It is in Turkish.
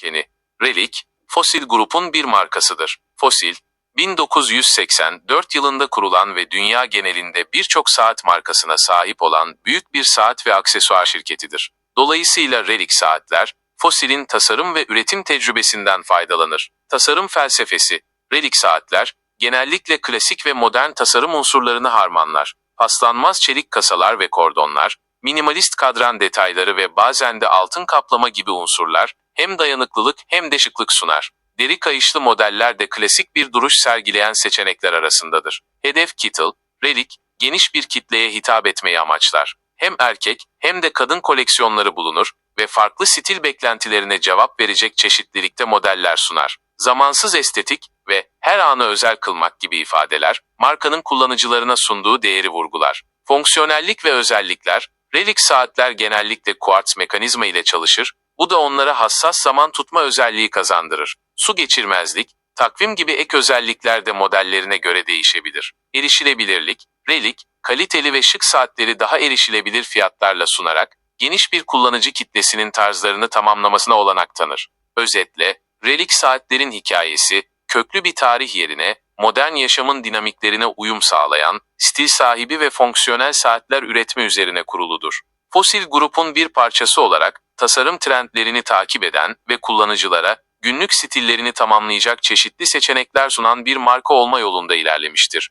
Keni, Relic, Fosil grubun bir markasıdır. Fosil, 1984 yılında kurulan ve dünya genelinde birçok saat markasına sahip olan büyük bir saat ve aksesuar şirketidir. Dolayısıyla Relic saatler, Fosil'in tasarım ve üretim tecrübesinden faydalanır. Tasarım felsefesi, Relic saatler, genellikle klasik ve modern tasarım unsurlarını harmanlar. Paslanmaz çelik kasalar ve kordonlar, minimalist kadran detayları ve bazen de altın kaplama gibi unsurlar, hem dayanıklılık hem de şıklık sunar. Deri kayışlı modeller de klasik bir duruş sergileyen seçenekler arasındadır. Hedef Kittle, Relic, geniş bir kitleye hitap etmeyi amaçlar. Hem erkek hem de kadın koleksiyonları bulunur ve farklı stil beklentilerine cevap verecek çeşitlilikte modeller sunar. Zamansız estetik ve her anı özel kılmak gibi ifadeler, markanın kullanıcılarına sunduğu değeri vurgular. Fonksiyonellik ve özellikler, Relic saatler genellikle kuartz mekanizma ile çalışır, bu da onlara hassas zaman tutma özelliği kazandırır. Su geçirmezlik, takvim gibi ek özellikler de modellerine göre değişebilir. Erişilebilirlik, Relic, kaliteli ve şık saatleri daha erişilebilir fiyatlarla sunarak, geniş bir kullanıcı kitlesinin tarzlarını tamamlamasına olanak tanır. Özetle, Relic saatlerin hikayesi, köklü bir tarih yerine, modern yaşamın dinamiklerine uyum sağlayan, stil sahibi ve fonksiyonel saatler üretme üzerine kuruludur. Fosil grubun bir parçası olarak, tasarım trendlerini takip eden ve kullanıcılara, günlük stillerini tamamlayacak çeşitli seçenekler sunan bir marka olma yolunda ilerlemiştir.